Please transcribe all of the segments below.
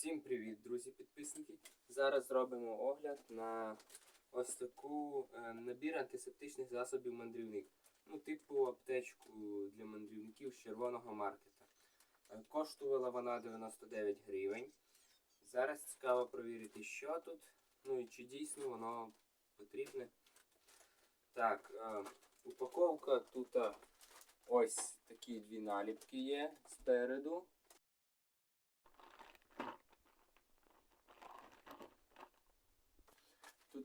Всім привіт, друзі-підписники! Зараз зробимо огляд на ось таку е, набір антисептичних засобів мандрівник. Ну, типу аптечку для мандрівників з червоного маркета. Е, Коштувала вона 99 гривень. Зараз цікаво провірити, що тут, ну і чи дійсно воно потрібне. Так, е, упаковка тут ось такі дві наліпки є спереду.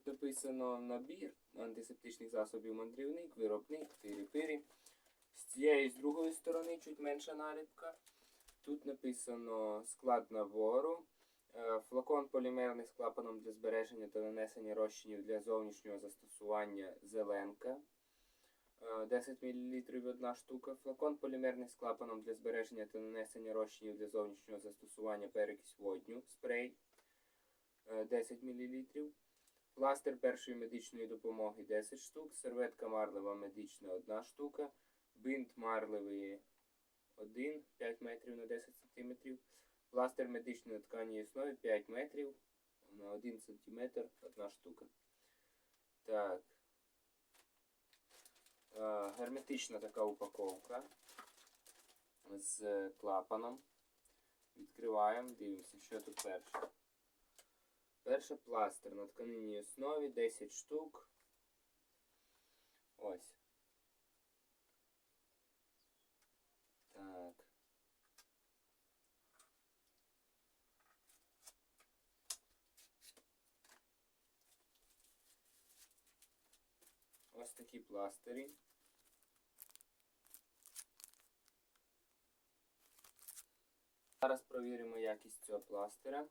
Тут написано набір антисептичних засобів мандрівник, виробник, тирі-пирі. З цієї з другої сторони чуть менша наліпка. Тут написано склад набору, е, флакон полімерний з клапаном для збереження та нанесення розчинів для зовнішнього застосування зеленка. е, 10 мл одна штука. Флакон полімерний з клапаном для збереження та нанесення розчинів для зовнішнього застосування перекись водню, спрей е, 10 мл. Пластир першої медичної допомоги 10 штук, серветка марлева медична 1 штука, бинт марлевий 1, 5 метрів на 10 см, пластир медичної тканій основі 5 метрів на 1 см 1 штука. Так. Герметична така упаковка з клапаном. Відкриваємо, дивимося, що тут перше. Перше пластир на тканинній основі 10 штук. Ось. Так. Ось такі пластирі. Зараз провіримо якість цього пластира.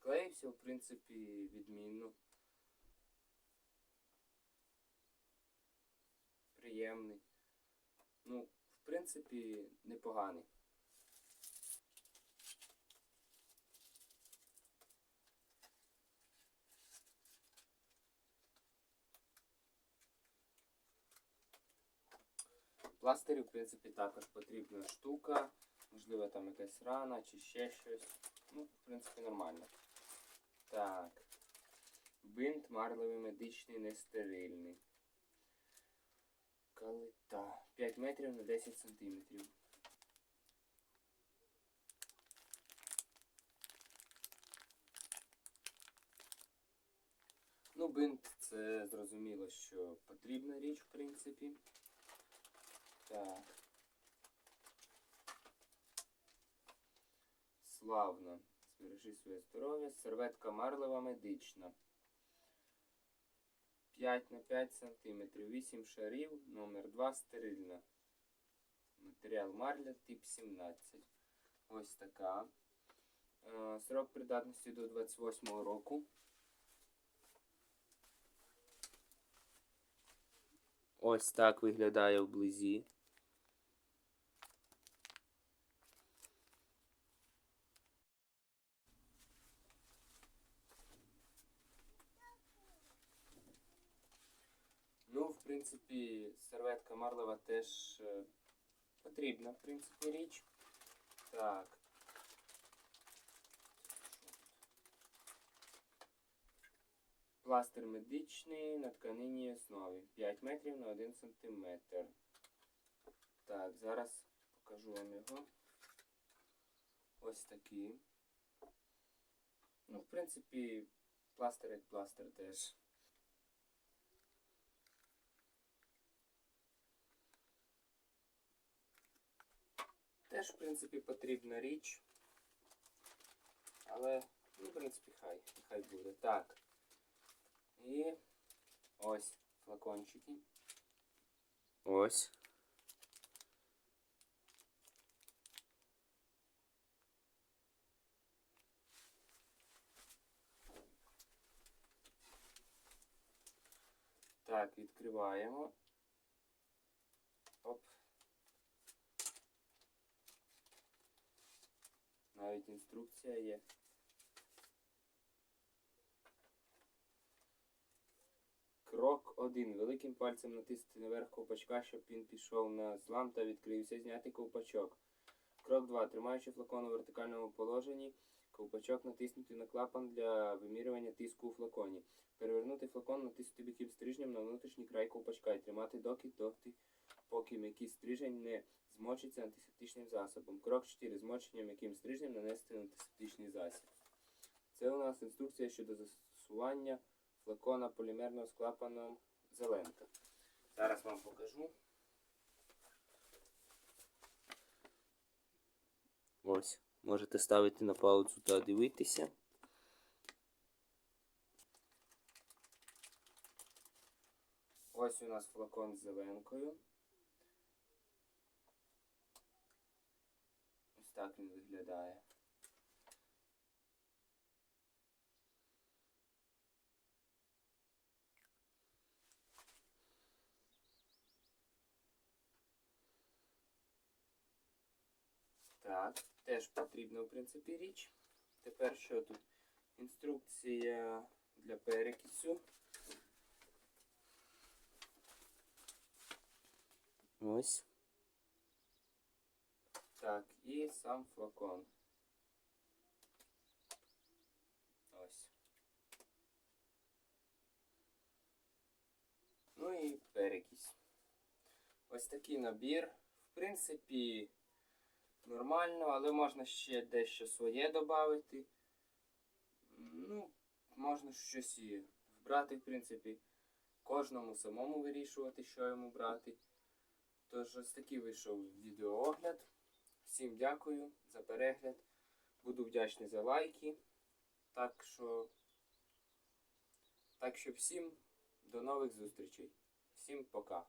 Приклеївся, в принципі, відмінно. Приємний. Ну, в принципі, непоганий. Пластирі, в принципі, також потрібна штука. Можливо, там якась рана чи ще щось. Ну, в принципі, нормально. Так. Бинт марлевий медичний нестерильний. Калита. 5 метрів на 10 сантиметрів. Ну, бинт це зрозуміло, що потрібна річ, в принципі. Так. Славно. Збережи своє здоров'я. Серветка марлева медична. 5 на 5 см. 8 шарів. Номер 2 стерильна. Матеріал марля тип 17. Ось така. Е, Срок придатності до 28 року. Ось так виглядає вблизі. Ну, в принципі, серветка марлева теж е, потрібна, в принципі, річ. Так. Пластир медичний на тканинній основі. 5 метрів на 1 сантиметр. Так, зараз покажу вам його. Ось такий. Ну, в принципі, пластир як пластир теж. Теж, в принципі, потрібна річ. Але, ну, в принципі, хай, хай буде. Так. І ось флакончики. Ось. Так, відкриваємо. Оп. Навіть інструкція є. Крок 1. Великим пальцем натиснути наверх ковпачка, щоб він пішов на злам та відкрився. Зняти ковпачок. Крок 2. Тримаючи флакон у вертикальному положенні, ковпачок натиснути на клапан для вимірювання тиску у флаконі. Перевернути флакон, натиснути біким стрижнем на внутрішній край ковпачка і тримати доки, доти, поки м'який стрижень не змочиться антисептичним засобом. Крок 4. Змоченням м'яким стрижнем нанести антисептичний засіб. Це у нас інструкція щодо застосування флакона полімерного з клапаном зеленка. Зараз вам покажу. Ось, можете ставити на паузу та дивитися. Ось у нас флакон з зеленкою. Так він виглядає. Так, теж потрібна, в принципі, річ. Тепер що тут? Інструкція для перекису. Ось. Так, і сам флакон. Ось. Ну і перекись. Ось такий набір. В принципі, нормально, але можна ще дещо своє додати. Ну, можна щось і вбрати, в принципі, кожному самому вирішувати, що йому брати. Тож ось такий вийшов відеоогляд. Всім дякую за перегляд. Буду вдячний за лайки. Так що, так що всім до нових зустрічей. Всім пока.